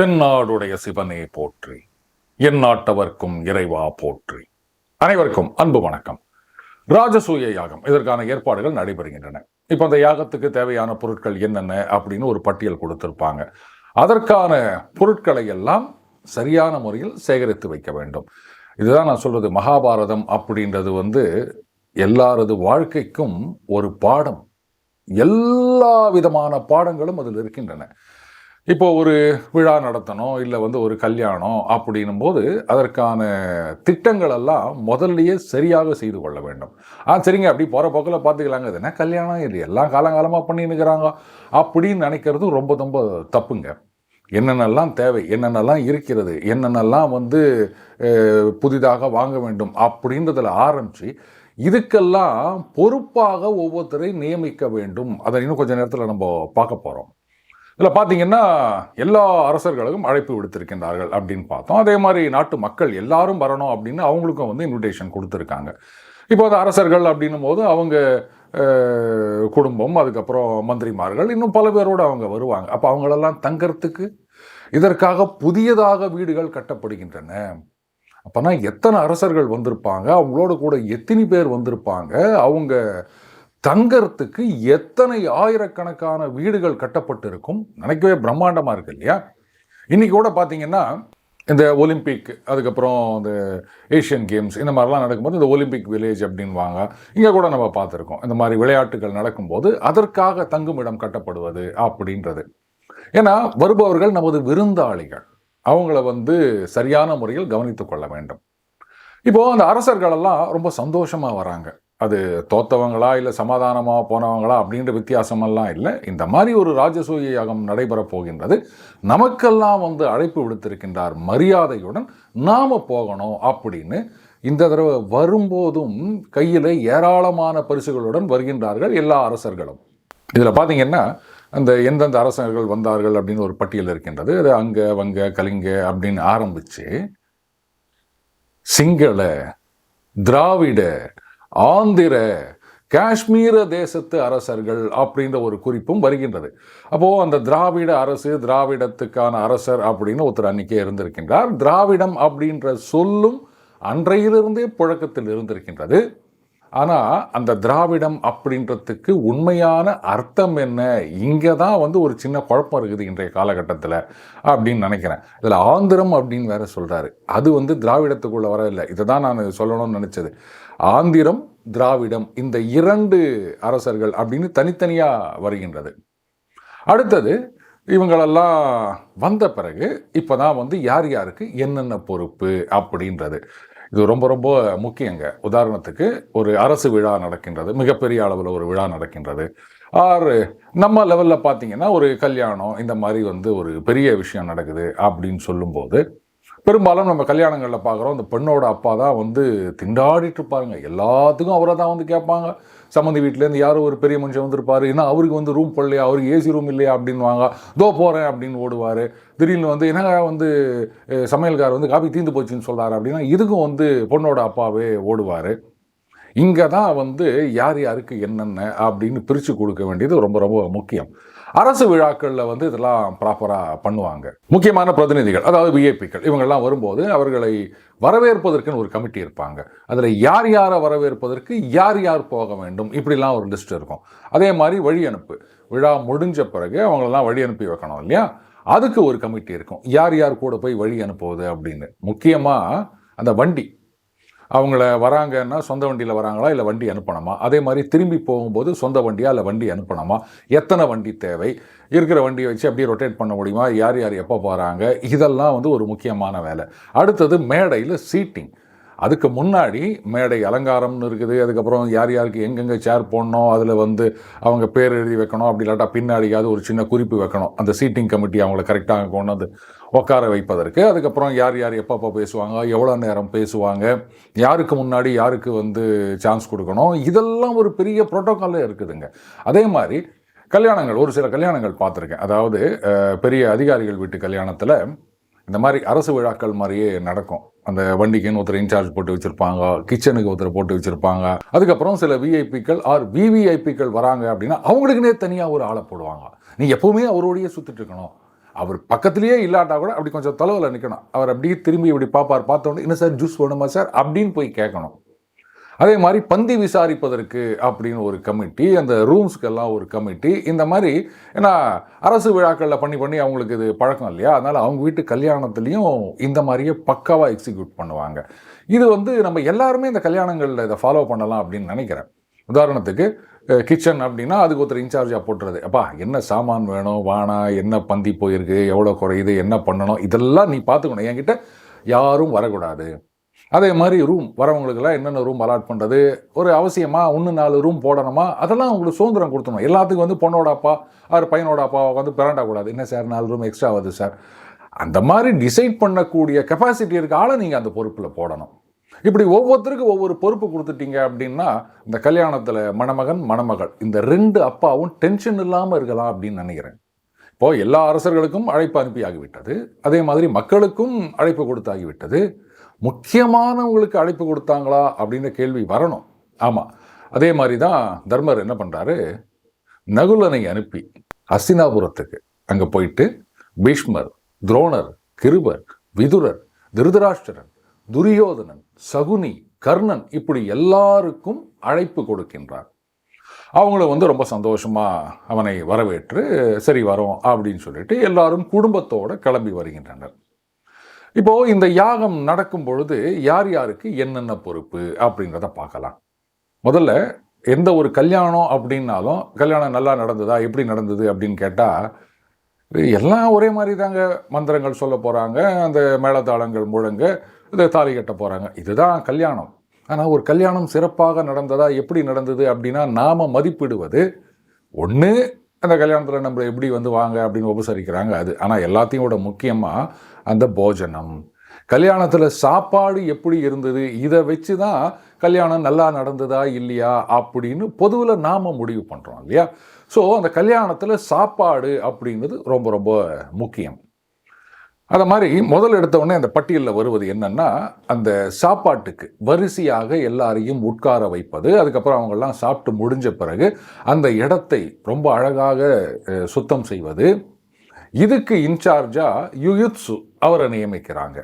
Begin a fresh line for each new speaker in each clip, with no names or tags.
தென்னாடுடைய சிவனே போற்றி. என் நாட்டவர்க்கும் இறைவா போற்றி. அனைவருக்கும் அன்பு வணக்கம். ராஜசூய யாகம். இதற்கான ஏற்பாடுகள் நடைபெறுகின்றன. இப்போ அந்த யாகத்துக்கு தேவையான பொருட்கள் என்னென்ன அப்படின்னு ஒரு பட்டியல் கொடுத்திருப்பாங்க. அதற்கான பொருட்களை எல்லாம் சரியான முறையில் சேகரித்து வைக்க வேண்டும். இதுதான் நான் சொல்றது. மகாபாரதம் அப்படின்றது வந்து எல்லாரது வாழ்க்கைக்கும் ஒரு பாடம். எல்லா விதமான பாடங்களும் அதில் இருக்கின்றன. இப்போ ஒரு விழா நடத்தணும் இல்லை வந்து ஒரு கல்யாணம் அப்படின்னும் போது அதற்கான திட்டங்கள் எல்லாம் முதல்லயே சரியாக செய்து கொள்ள வேண்டும். ஆ சரிங்க அப்படி போகிற போக்கில் பார்த்துக்கலாங்க. இது என்ன கல்யாணம்? இது எல்லாம் காலங்காலமாக பண்ணின்னுக்கிறாங்க அப்படின்னு நினைக்கிறது ரொம்ப ரொம்ப தப்புங்க. என்னென்னலாம் தேவை என்னென்னலாம் இருக்கிறது என்னென்னலாம் வந்து புதிதாக வாங்க வேண்டும் அப்படின்றதில் ஆரம்பித்து இதுக்கெல்லாம் பொறுப்பாக ஒவ்வொருத்தரை நியமிக்க வேண்டும். அதை இன்னும் கொஞ்ச நேரத்தில் நம்ம பார்க்க போகிறோம் இதில் பார்த்தீங்கன்னா எல்லா அரசர்களுக்கும் அழைப்பு விடுத்திருக்கின்றார்கள் அப்படின்னு பார்த்தோம். அதே மாதிரி நாட்டு மக்கள் எல்லாரும் வரணும் அப்படின்னு அவங்களுக்கும் வந்து இன்விடேஷன் கொடுத்துருக்காங்க. இப்போ அது அரசர்கள் அப்படின்னும் போது அவங்க குடும்பம் அதுக்கப்புறம் மந்திரிமார்கள் இன்னும் பல பேரோடு அவங்க வருவாங்க. அப்போ அவங்களெல்லாம் தங்கறதுக்கு இதற்காக புதியதாக வீடுகள் கட்டப்படுகின்றன. அப்போனா எத்தனை அரசர்கள் வந்திருப்பாங்க? அவங்களோட கூட எத்தனை பேர் வந்திருப்பாங்க? அவங்க தங்கறதுக்கு எத்தனை ஆயிரக்கணக்கான வீடுகள் கட்டப்பட்டு இருக்கும் நினைக்கவே பிரம்மாண்டமாக இருக்கு இல்லையா? இன்னைக்கு கூட பார்த்தீங்கன்னா இந்த ஒலிம்பிக் அதுக்கப்புறம் இந்த ஏஷியன் கேம்ஸ் இந்த மாதிரிலாம் நடக்கும்போது இந்த ஒலிம்பிக் வில்லேஜ் அப்படின்வாங்க இங்கே கூட நம்ம பார்த்துருக்கோம். இந்த மாதிரி விளையாட்டுகள் நடக்கும்போது அதற்காக தங்குமிடம் கட்டப்படுவது அப்படின்றது. ஏன்னா வருபவர்கள் நமது விருந்தாளிகள். அவங்கள வந்து சரியான முறையில் கவனித்துக் கொள்ள வேண்டும். இப்போ அந்த அரசர்களெல்லாம் ரொம்ப சந்தோஷமாக வராங்க. அது தோத்தவங்களா இல்லை சமாதானமாக போனவங்களா அப்படின்ற வித்தியாசமெல்லாம் இல்லை. இந்த மாதிரி ஒரு ராஜசூய யாகம் நடைபெற போகின்றது. நமக்கெல்லாம் வந்து அழைப்பு விடுத்திருக்கின்றார் மரியாதையுடன் நாம் போகணும் அப்படின்னு இந்த தடவை வரும்போதும் கையில் ஏராளமான பரிசுகளுடன் வருகின்றார்கள் எல்லா அரசர்களும். இதில் பார்த்தீங்கன்னா அந்த எந்தெந்த அரசர்கள் வந்தார்கள் அப்படின்னு ஒரு பட்டியல் இருக்கின்றது. அது அங்கே வங்க கலிங்க அப்படின்னு ஆரம்பிச்சு சிங்கள திராவிட ஆந்திர காஷ்மீர தேசத்து அரசர்கள் அப்படின்ற ஒரு குறிப்பும் வருகின்றது. அப்போது அந்த திராவிட அரசு திராவிடத்துக்கான அரசர் அப்படின்னு ஒருத்தர் அன்றைக்கே இருந்திருக்கின்றார். திராவிடம் அப்படின்ற சொல்லும் அன்றையிலிருந்தே புழக்கத்தில் இருந்திருக்கின்றது. ஆனால் அந்த திராவிடம் அப்படின்றதுக்கு உண்மையான அர்த்தம் என்ன? இங்கே தான் வந்து ஒரு சின்ன குழப்பம் இருக்குது இன்றைய காலகட்டத்தில் அப்படின்னு நினைக்கிறேன். இதில் ஆந்திரம் அப்படின்னு வேற சொல்கிறாரு அது வந்து திராவிடத்துக்குள்ளே வரவில்லை. இதை தான் நான் சொல்லணும்னு நினச்சது. ஆந்திரம் திராவிடம் இந்த இரண்டு அரசர்கள் அப்படின்னு தனித்தனியாக வருகின்றது. அடுத்தது இவங்களெல்லாம் வந்த பிறகு இப்போ தான் வந்து யார் யாருக்கு என்னென்ன பொறுப்பு அப்படின்றது. இது ரொம்ப ரொம்ப முக்கியங்க. உதாரணத்துக்கு ஒரு அரசு விழா நடக்கின்றது மிகப்பெரிய அளவில் ஒரு விழா நடக்கின்றது. ஆறு நம்ம லெவலில் பார்த்தீங்கன்னா ஒரு கல்யாணம் இந்த மாதிரி வந்து ஒரு பெரிய விஷயம் நடக்குது அப்படின்னு சொல்லும்போது பெரும்பாலும் நம்ம கல்யாணங்களில் பார்க்குறோம் அந்த பெண்ணோட அப்பா தான் வந்து திண்டாடிட்டு இருப்பாருங்க. எல்லாத்துக்கும் அவரை தான் வந்து கேட்பாங்க. சம்மந்தி வீட்டிலேருந்து யாரோ ஒரு பெரிய மனுஷன் வந்திருப்பாரு. ஏன்னா அவருக்கு வந்து ரூம் போடலையா? அவருக்கு ஏசி ரூம் இல்லையா? அப்படின்வாங்க தோ போகிறேன் அப்படின்னு ஓடுவார். திடீர்னு வந்து என்னங்க வந்து சமையல்கார் வந்து காபி தீந்து போச்சுன்னு சொல்கிறாரு அப்படின்னா இதுக்கும் வந்து பொண்ணோட அப்பாவே ஓடுவார். இங்கே தான் வந்து யார் யாருக்கு என்னென்ன அப்படின்னு பிரித்து கொடுக்க வேண்டியது ரொம்ப ரொம்ப முக்கியம். அரசு விழாக்களில் வந்து இதெல்லாம் ப்ராப்பராக பண்ணுவாங்க. முக்கியமான பிரதிநிதிகள் அதாவது விஐபிக்கள் இவங்கெல்லாம் வரும்போது அவர்களை வரவேற்பதற்குன்னு ஒரு கமிட்டி இருப்பாங்க. அதில் யார் யாரை வரவேற்பதற்கு யார் யார் போக வேண்டும் இப்படிலாம் ஒரு லிஸ்ட் இருக்கும். அதே மாதிரி வழி அனுப்பு. விழா முடிஞ்ச பிறகு அவங்களெல்லாம் வழி அனுப்பி வைக்கணும் இல்லையா? அதுக்கு ஒரு கமிட்டி இருக்கும். யார் யார் கூட போய் வழி அனுப்புவது அப்படின்னு. முக்கியமாக அந்த வண்டி. அவங்கள வராங்கன்னா சொந்த வண்டியில் வராங்களா இல்லை வண்டி அனுப்பணுமா? அதே மாதிரி திரும்பி போகும்போது சொந்த வண்டியாக இல்லை வண்டி அனுப்பணுமா? எத்தனை வண்டி தேவை? இருக்கிற வண்டியை வச்சு அப்படியே ரொட்டேட் பண்ண முடியுமா? யார் யார் எப்போ போகிறாங்க இதெல்லாம் வந்து ஒரு முக்கியமான வேலை. அடுத்தது மேடையில் சீட்டிங் அதுக்கு முன்னாடி மேடை அலங்காரம்னு இருக்குது. அதுக்கப்புறம் யார் யாருக்கு எங்கெங்கே சேர் போடணும் அதில் வந்து அவங்க பேர் எழுதி வைக்கணும் அப்படி இல்லாட்டா பின்னாடியாவது ஒரு சின்ன குறிப்பு வைக்கணும். அந்த சீட்டிங் கமிட்டி அவங்கள கரெக்டாக கொண்டு வந்து உட்கார வைப்பதற்கு. அதுக்கப்புறம் யார் யார் எப்பப்போ பேசுவாங்க எவ்வளோ நேரம் பேசுவாங்க யாருக்கு முன்னாடி யாருக்கு வந்து சான்ஸ் கொடுக்கணும் இதெல்லாம் ஒரு பெரிய ப்ரோட்டோக்காலே இருக்குதுங்க. அதே மாதிரி கல்யாணங்கள் ஒரு சில கல்யாணங்கள் பார்த்துருக்கேன். அதாவது பெரிய அதிகாரிகள் வீட்டு கல்யாணத்தில் இந்த மாதிரி அரசு விழாக்கள் மாதிரியே நடக்கும். அந்த வண்டிக்குன்னு ஒருத்தர் இன்சார்ஜ் போட்டு வச்சுருப்பாங்க கிச்சனுக்கு ஒருத்தர் போட்டு வச்சுருப்பாங்க. அதுக்கப்புறம் சில விஐபிக்கள் ஆர் விவிஐபிக்கள் வராங்க அப்படின்னா அவங்களுக்குனே தனியாக ஒரு ஆளை போடுவாங்க. நீ எப்போவுமே அவரோடையே சுற்றிட்டு இருக்கணும். அவர் பக்கத்துலேயே இல்லாட்டா கூட அப்படி கொஞ்சம் தொலைவில் நிற்கணும் அவர் அப்படியே திரும்பி இப்படி பார்ப்பார் பார்த்தோன்னே என்ன சார் ஜூஸ் வேணுமா சார்? அப்படின்னு போய் கேட்கணும். அதே மாதிரி பந்தி விசாரிப்பதற்கு அப்படின்னு ஒரு கமிட்டி அந்த ரூம்ஸ்க்கெல்லாம் ஒரு கமிட்டி இந்த மாதிரி ஏன்னா அரசு விழாக்களில் பண்ணி பண்ணி அவங்களுக்கு இது பழக்கம் இல்லையா? அதனால் அவங்க வீட்டு கல்யாணத்துலேயும் இந்த மாதிரியே பக்காவாக எக்ஸிக்யூட் பண்ணுவாங்க. இது வந்து நம்ம எல்லாருமே இந்த கல்யாணங்களில் இதை ஃபாலோ பண்ணலாம் அப்படின்னு நினைக்கிறேன். உதாரணத்துக்கு கிச்சன் அப்படின்னா அதுக்கு ஒருத்தர் இன்சார்ஜாக போட்டுறது. அப்பா என்ன சாமான் வேணும்? வானா? என்ன பந்தி போயிருக்கு? எவ்வளோ குறையுது? என்ன பண்ணணும்? இதெல்லாம் நீ பார்த்துக்கணும். என்கிட்ட யாரும் வரக்கூடாது. அதே மாதிரி ரூம் வரவங்களுக்கெல்லாம் என்னென்ன ரூம் அலாட் பண்ணுறது ஒரு அவசியமா ஒன்று நாலு ரூம் போடணுமா? அதெல்லாம் உங்களுக்கு சுதந்திரம் கொடுத்தணும் எல்லாத்துக்கும் வந்து பொண்ணோட அப்பா அவர் பையனோட அப்பா வந்து பிறண்டாக்கூடாது என்ன சார் நாலு ரூம் எக்ஸ்ட்ரா வருது சார்? அந்த மாதிரி டிசைட் பண்ணக்கூடிய கெப்பாசிட்டி இருக்க ஆளை நீங்கள் அந்த பொறுப்பில் போடணும். இப்படி ஒவ்வொருத்தருக்கும் ஒவ்வொரு பொறுப்பு கொடுத்துட்டீங்க அப்படின்னா இந்த கல்யாணத்தில் மணமகன் மணமகள். இந்த ரெண்டு அப்பாவும் டென்ஷன் இல்லாமல் இருக்கலாம் அப்படின்னு நினைக்கிறேன். இப்போ எல்லா அரசர்களுக்கும் அழைப்பு அனுப்பி ஆகிவிட்டது அதே மாதிரி மக்களுக்கும் அழைப்பு கொடுத்தாகிவிட்டது. முக்கியமானவங்களுக்கு அழைப்பு கொடுத்தாங்களா அப்படின்ற கேள்வி வரணும். ஆமாம் அதே மாதிரி தான் தர்மர் என்ன பண்ணுறாரு நகுலனை அனுப்பி அஸ்தினாபுரத்துக்கு அங்கே போயிட்டு பீஷ்மர் துரோணர் கிருபர் விதுரர் திருதராஷ்டிரன் துரியோதனன் சகுனி கர்ணன் இப்படி எல்லாருக்கும் அழைப்பு கொடுக்கின்றார். அவங்கள வந்து ரொம்ப சந்தோஷமா அவனை வரவேற்று சரி வரோம் அப்படின்னு சொல்லிட்டு எல்லாரும் குடும்பத்தோடு கிளம்பி வருகின்றனர். இப்போது இந்த யாகம் நடக்கும் பொழுது யார் யாருக்கு என்னென்ன பொறுப்பு அப்படின்றத பார்க்கலாம். முதல்ல எந்த ஒரு கல்யாணம் அப்படின்னாலும் கல்யாணம் நல்லா நடந்ததா? எப்படி நடந்தது? அப்படின்னு கேட்டால் எல்லாம் ஒரே மாதிரி தாங்க மந்திரங்கள் சொல்ல போகிறாங்க அந்த மேளதாளங்கள் முழங்க இந்த தாலி கட்ட போகிறாங்க இதுதான் கல்யாணம். ஆனால் ஒரு கல்யாணம் சிறப்பாக நடந்ததா எப்படி நடந்தது அப்படின்னா நாம் மதிப்பிடுவது ஒன்று அந்த கல்யாணத்தில் நம்ம எப்படி வந்து வாங்க அப்படின்னு உபசரிக்கிறாங்க அது. ஆனால் எல்லாத்தையும் விட முக்கியமாக அந்த போஜனம். கல்யாணத்தில் சாப்பாடு எப்படி இருந்தது? இதை வச்சு தான் கல்யாணம் நல்லா நடந்ததா இல்லையா அப்படின்னு பொதுவில் நாம் முடிவு பண்ணுறோம் இல்லையா? ஸோ அந்த கல்யாணத்தில் சாப்பாடு அப்படின்றது ரொம்ப ரொம்ப முக்கியம். அதை மாதிரி முதல் எடுத்தவொடனே அந்த பட்டியலில் வருவது என்னென்னா அந்த சாப்பாட்டுக்கு வரிசையாக எல்லாரையும் உட்கார வைப்பது அதுக்கப்புறம் அவங்கெல்லாம் சாப்பிட்டு முடிஞ்ச பிறகு அந்த இடத்தை ரொம்ப அழகாக சுத்தம் செய்வது. இதுக்கு இன்சார்ஜாக யுயுத்சு அவரை நியமிக்கிறாங்க.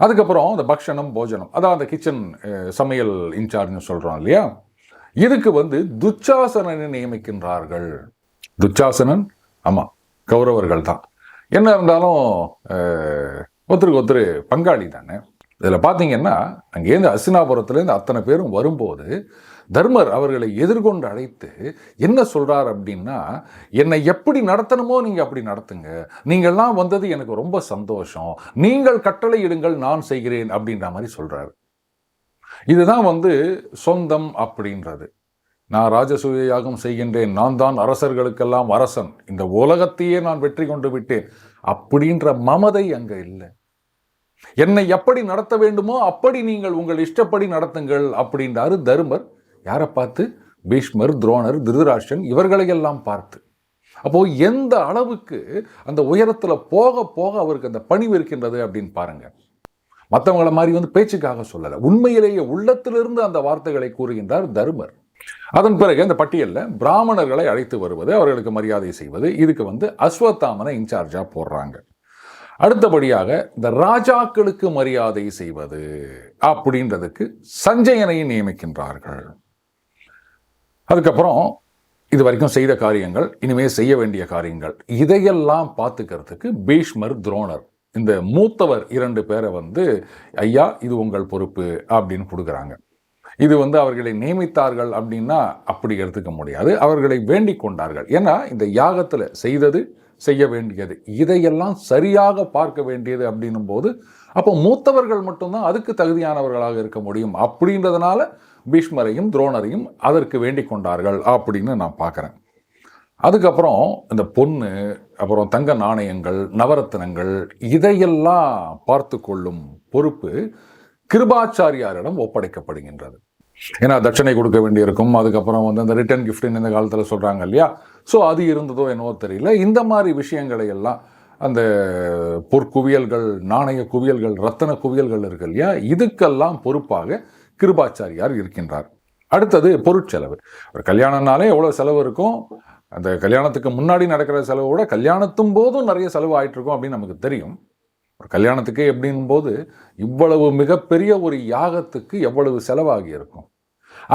அதுக்கப்புறம் அந்த பக்ஷணம் போஜனம் அதான் அந்த கிச்சன் சமையல் இன்சார்ஜ்னு சொல்கிறோம் இல்லையா? இதுக்கு வந்து துச்சாசனனை நியமிக்கின்றார்கள். துச்சாசனன்? ஆமாம் கௌரவர்கள் தான். என்ன இருந்தாலும் ஒருத்தருக்கு ஒருத்தர் பங்காளி தானே. இதில் பார்த்தீங்கன்னா அங்கேருந்து அசினாபுரத்துலேருந்து அத்தனை பேரும் வரும்போது தர்மர் அவர்களை எதிர்கொண்டு அழைத்து என்ன சொல்கிறார் அப்படின்னா என்னை எப்படி நடத்தணுமோ நீங்கள் அப்படி நடத்துங்க. நீங்கள்லாம் வந்தது எனக்கு ரொம்ப சந்தோஷம். நீங்கள் கட்டளை இடுங்கள் நான் செய்கிறேன் அப்படின்ற மாதிரி சொல்கிறாரு இதுதான் வந்து சொந்தம் அப்படின்றது. நான் ராஜசூய யாகம் செய்கின்றேன் நான் தான் அரசர்களுக்கெல்லாம் அரசன். இந்த உலகத்தையே நான் வெற்றி கொண்டு விட்டேன். அப்படின்ற மமதை அங்கே இல்லை. என்னை எப்படி நடத்த வேண்டுமோ அப்படி நீங்கள் உங்கள் இஷ்டப்படி நடத்துங்கள் அப்படின்றாரு தருமர். யாரை பார்த்து? பீஷ்மர் துரோணர் திருதராஷ்டன் இவர்களையெல்லாம் பார்த்து. அப்போ எந்த அளவுக்கு அந்த உயரத்தில் போக போக அவருக்கு அந்த பணிவு இருக்கின்றது அப்படின்னு பாருங்க. மற்றவங்கள மாதிரி வந்து பேச்சுக்காக சொல்லலை. உண்மையிலேயே உள்ளத்திலிருந்து அந்த வார்த்தைகளை கூறுகின்றார் தருமர். அதன் பிறகு அந்த பட்டியலில் பிராமணர்களை அழைத்து வருவது அவர்களுக்கு மரியாதை செய்வது இதுக்கு வந்து அஸ்வத்தாமனை இன்சார்ஜா போடுறாங்க. அடுத்தபடியாக இந்த ராஜாக்களுக்கு மரியாதை செய்வது அப்படின்றதுக்கு சஞ்சயனையை நியமிக்கின்றார்கள். அதுக்கப்புறம் இது வரைக்கும் செய்த காரியங்கள் இனிமேல் செய்ய வேண்டிய காரியங்கள் இதையெல்லாம் பார்த்துக்கிறதுக்கு பீஷ்மர் துரோணர் இந்த மூத்தவர் இரண்டு பேரை வந்து ஐயா இது உங்கள் பொறுப்பு அப்படின்னு கொடுக்குறாங்க. இது வந்து அவர்களை நியமித்தார்கள் அப்படின்னா அப்படி எடுத்துக்க முடியாது. அவர்களை வேண்டிக் கொண்டார்கள். ஏன்னா இந்த யாகத்தில் செய்தது செய்ய வேண்டியது. இதையெல்லாம் சரியாக பார்க்க வேண்டியது அப்படின்னும் போது அப்போ மூத்தவர்கள் மட்டும்தான் அதுக்கு தகுதியானவர்களாக இருக்க முடியும். அப்படின்றதுனால பீஷ்மரையும் துரோணரையும் அதற்கு வேண்டிக் கொண்டார்கள் அப்படின்னு நான் பார்க்குறேன். அதுக்கப்புறம் இந்த பொண்ணு அப்புறம் தங்க நாணயங்கள் நவரத்தினங்கள் இதையெல்லாம் பார்த்து கொள்ளும் பொறுப்பு கிருபாச்சாரியாரிடம் ஒப்படைக்கப்படுகின்றது. ஏன்னா தட்சணை கொடுக்க வேண்டியிருக்கும். அதுக்கப்புறம் வந்து அந்த ரிட்டர்ன் கிஃப்ட்னு இந்த காலத்தில் சொல்கிறாங்க இல்லையா? ஸோ அது இருந்ததோ என்னவோ தெரியல. இந்த மாதிரி விஷயங்களை எல்லாம் அந்த பொற்குவியல்கள் நாணய குவியல்கள் ரத்தன குவியல்கள் இருக்கு இல்லையா? இதுக்கெல்லாம் பொறுப்பாக கிருபாச்சாரியார் இருக்கின்றார். அடுத்தது பொருட்செலவு. ஒரு கல்யாணம்னாலே எவ்வளோ செலவு இருக்கும்? அந்த கல்யாணத்துக்கு முன்னாடி நடக்கிற செலவை விட கல்யாணத்தும் போதும் நிறைய செலவு ஆகிட்டு இருக்கும் அப்படின்னு நமக்கு தெரியும். ஒரு கல்யாணத்துக்கு எப்படின் போது இவ்வளவு மிகப்பெரிய ஒரு யாகத்துக்கு எவ்வளவு செலவாகி இருக்கும்.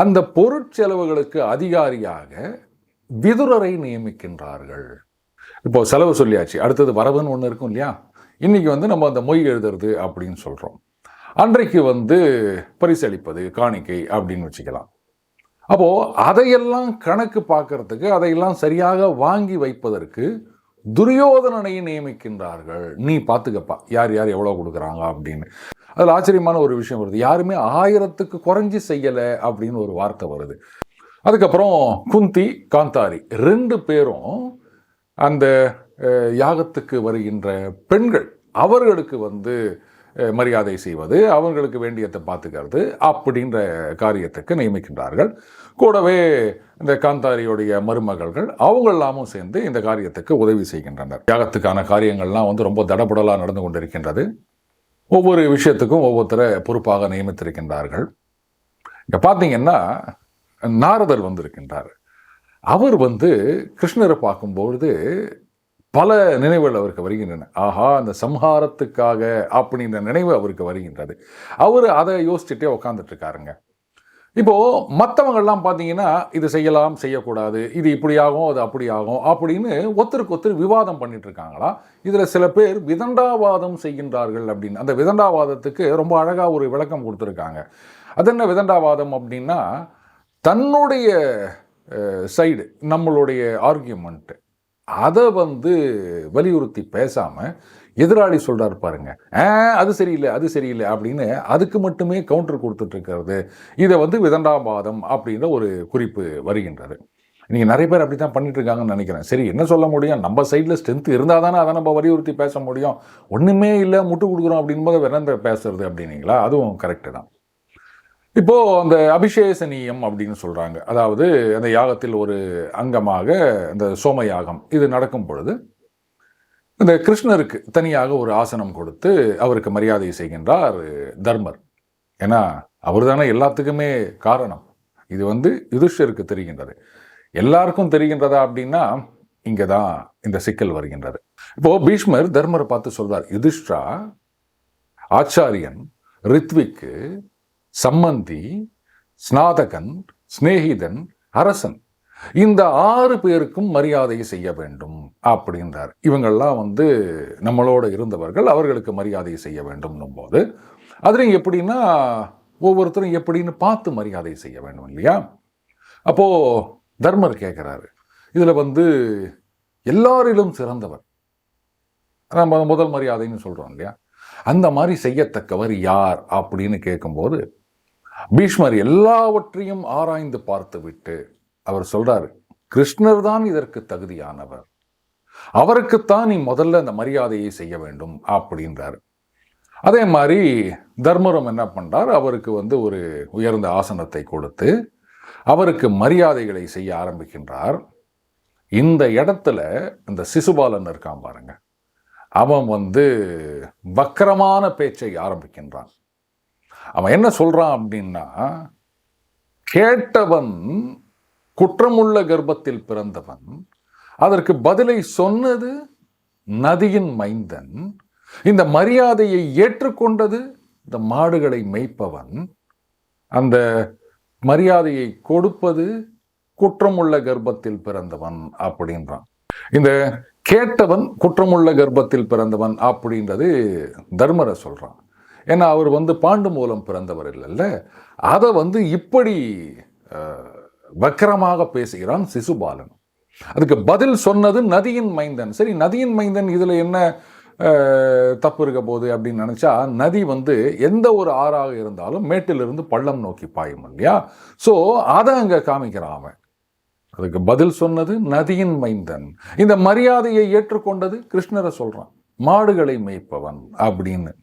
அந்த பொருட்செலவுகளுக்கு அதிகாரியாக விதுரரை நியமிக்கின்றார்கள். இப்போ செலவு சொல்லியாச்சு. அடுத்தது வரவுன்னு ஒன்று இருக்கும் இல்லையா? இன்றைக்கி வந்து நம்ம அந்த மொய் எழுதுறது அப்படின்னு சொல்கிறோம் அன்றைக்கு வந்து பரிசளிப்பது காணிக்கை அப்படின்னு வச்சுக்கலாம். அப்போது அதையெல்லாம் கணக்கு பார்க்கறதுக்கு அதையெல்லாம் சரியாக வாங்கி வைப்பதற்கு துரியோதனனை நியமிக்கின்றார்கள். நீ பார்த்துக்கப்பா யார் யார் எவ்வளோ கொடுக்குறாங்க அப்படின்னு. அதில் ஆச்சரியமான ஒரு விஷயம் வருது. யாருமே ஆயிரத்துக்கு குறைஞ்சி செய்யலை அப்படின்னு ஒரு வார்த்தை வருது. அதுக்கப்புறம் குந்தி காந்தாரி ரெண்டு பேரும் அந்த யாகத்துக்கு வருகின்ற பெண்கள் அவர்களுக்கு வந்து மரியாதை செய்வது அவங்களுக்கு வேண்டியதை பார்த்துக்கிறது அப்படின்ற காரியத்துக்கு நியமிக்கின்றார்கள். கூடவே இந்த காந்தாரியுடைய மருமகள்கள் அவங்க எல்லாமும் சேர்ந்து இந்த காரியத்துக்கு உதவி செய்கின்றனர். யாகத்துக்கான காரியங்கள்லாம் வந்து ரொம்ப தடபுடலாக நடந்து கொண்டிருக்கின்றது. ஒவ்வொரு விஷயத்துக்கும் ஒவ்வொருத்தரை பொறுப்பாக நியமித்திருக்கின்றார்கள். இங்கே பார்த்தீங்கன்னா நாரதர் வந்திருக்கின்றார். அவர் வந்து கிருஷ்ணரை பார்க்கும்பொழுது பல நினைவுகள் அவருக்கு வருகின்றன. ஆஹா அந்த சம்ஹாரத்துக்காக அப்படின்ற நினைவு அவருக்கு வருகின்றது. அவர் அதை யோசிச்சுட்டே உட்காந்துட்டு இருக்காருங்க இப்போ மற்றவங்கள்லாம் பார்த்தீங்கன்னா இது செய்யலாம் செய்யக்கூடாது இது இப்படி ஆகும் அது அப்படி ஆகும் அப்படின்னு ஒருத்தருக்கு ஒருத்தர் விவாதம் பண்ணிட்டு இருக்காங்களா இதில் சில பேர் விதண்டாவாதம் செய்கின்றார்கள் அப்படின்னு. அந்த விதண்டாவாதத்துக்கு ரொம்ப அழகாக ஒரு விளக்கம் கொடுத்துருக்காங்க. அது என்ன விதண்டாவாதம் அப்படின்னா தன்னுடைய சைடு நம்மளுடைய ஆர்கியூமெண்ட்டு அதை வந்து வலியுறுத்தி பேசாமல் எதிராளி சொல்கிறார் பாருங்க. அது சரியில்லை அது சரியில்லை அப்படின்னு அதுக்கு மட்டுமே கவுண்டர் கொடுத்துட்டு இருக்கிறது. இதை வந்து விதண்டாபாதம் அப்படின்ற ஒரு குறிப்பு வருகின்றது. நீங்கள் நிறைய பேர் அப்படி தான் பண்ணிட்டு இருக்காங்கன்னு நினைக்கிறேன். சரி என்ன சொல்ல முடியும்? நம்ம சைடில் ஸ்ட்ரென்த் இருந்தால் தானே அதை நம்ம வலியுறுத்தி பேச முடியும். ஒன்றுமே இல்லை முட்டு கொடுக்குறோம் அப்படின்போது வேற பேசுறது அப்படின்னீங்களா? அதுவும் கரெக்டு தான். இப்போது அந்த அபிஷேசனியம் அப்படின்னு சொல்கிறாங்க அதாவது அந்த யாகத்தில் ஒரு அங்கமாக இந்த சோம யாகம் இது நடக்கும் பொழுது இந்த கிருஷ்ணருக்கு தனியாக ஒரு ஆசனம் கொடுத்து அவருக்கு மரியாதை செய்கின்றார் தர்மர். ஏன்னா அவர் தானே எல்லாத்துக்குமே காரணம். இது வந்து யுதிஷ்டருக்கு தெரிகின்றது. எல்லாருக்கும் தெரிகின்றதா அப்படின்னா இங்கே தான் இந்த சிக்கல் வருகின்றது. இப்போ பீஷ்மர் தர்மரை பார்த்து சொல்றார் யுதிஷ்டா ஆச்சாரியன் ரித்விக்கு சம்மந்தி ஸ்நாதகன் சிநேகிதன் அரசன். இந்த ஆறு பேருக்கும் மரியாதை செய்ய வேண்டும் அப்படின்றார். இவங்கெல்லாம் வந்து நம்மளோட இருந்தவர்கள் அவர்களுக்கு மரியாதை செய்ய வேண்டும்னும் போது அதில் எப்படின்னா ஒவ்வொருத்தரும் எப்படின்னு பார்த்து மரியாதை செய்ய வேண்டும் இல்லையா? அப்போ தர்மர் கேட்குறாரு இதில் வந்து எல்லாரிலும் சிறந்தவர். நம்ம முதல் மரியாதைன்னு சொல்கிறோம் இல்லையா? அந்த மாதிரி செய்யத்தக்கவர் யார் அப்படின்னு கேட்கும்போது பீஷ்மர் எல்லாவற்றையும் ஆராய்ந்து பார்த்துவிட்டு அவர் சொல்றாரு கிருஷ்ணர் தான் இதற்கு தகுதியானவர். அவருக்குத்தான் நீ முதல்ல அந்த மரியாதையை செய்ய வேண்டும் அப்படின்றாரு. அதே மாதிரி தர்மரம் என்ன பண்ணார் அவருக்கு வந்து ஒரு உயர்ந்த ஆசனத்தை கொடுத்து அவருக்கு மரியாதைகளை செய்ய ஆரம்பிக்கின்றார். இந்த இடத்துல இந்த சிசுபாலன் இருக்கான் பாருங்க. அவன் வந்து வக்கரமான பேச்சை ஆரம்பிக்கின்றான். அவன் என்ன சொல்கிறான் அப்படின்னா கேட்டவன் குற்றமுள்ள கர்ப்பத்தில் பிறந்தவன் அதற்கு பதிலை சொன்னது நதியின் மைந்தன் இந்த மரியாதையை ஏற்றுக்கொண்டது இந்த மாடுகளை மேய்ப்பவன் அந்த மரியாதையை கொடுப்பது குற்றமுள்ள கர்ப்பத்தில் பிறந்தவன் அப்படின்றான். இந்த கேட்டவன் குற்றமுள்ள கர்ப்பத்தில் பிறந்தவன் அப்படின்றது தர்மரை சொல்றான். ஏன்னா அவர் வந்து பாண்டு மூலம் பிறந்தவர் இல்லைல்ல. அதை வந்து இப்படி வக்கரமாக பேசுகிறான் சிசுபாலன் அதுக்கு பதில் சொன்னது நதியின் மைந்தன். சரி நதியின் மைந்தன் இதில் என்ன தப்பு இருக்க போகுது அப்படின்னு நினச்சா நதி வந்து எந்த ஒரு ஆறாக இருந்தாலும் மேட்டிலிருந்து பள்ளம் நோக்கி பாயும் இல்லையா? ஸோ அதை அங்கே காமிக்கிறான் அவன். அதுக்கு பதில் சொன்னது நதியின் மைந்தன். இந்த மரியாதையை ஏற்றுக்கொண்டது கிருஷ்ணரை சொல்கிறான் மாடுகளை மேய்ப்பவன் அப்படின்னு.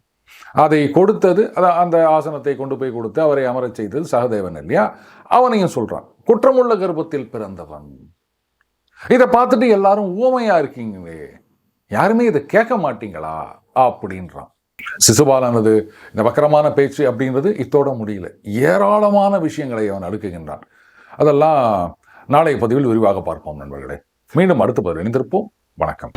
அதை கொடுத்தது அத- அந்த ஆசனத்தை கொண்டு போய் கொடுத்து அவரை அமரச் செய்தது சகதேவன் இல்லையா? அவனையும் சொல்றான் குற்றமுள்ள கர்ப்பத்தில் பிறந்தவன். இதை பார்த்துட்டு எல்லாரும் ஊமையா இருக்கீங்களே யாருமே இதை கேட்க மாட்டீங்களா? அப்படின்றான். சிசுபாலானது இந்த வக்கரமான பேச்சு அப்படின்றது இத்தோட முடியல. ஏராளமான விஷயங்களை அவன் அடுக்குகின்றான். அதெல்லாம் நாளைய பதிவில் விரிவாக பார்ப்போம் நண்பர்களே. மீண்டும் அடுத்த பதிவு இணைந்திருப்போம். வணக்கம்.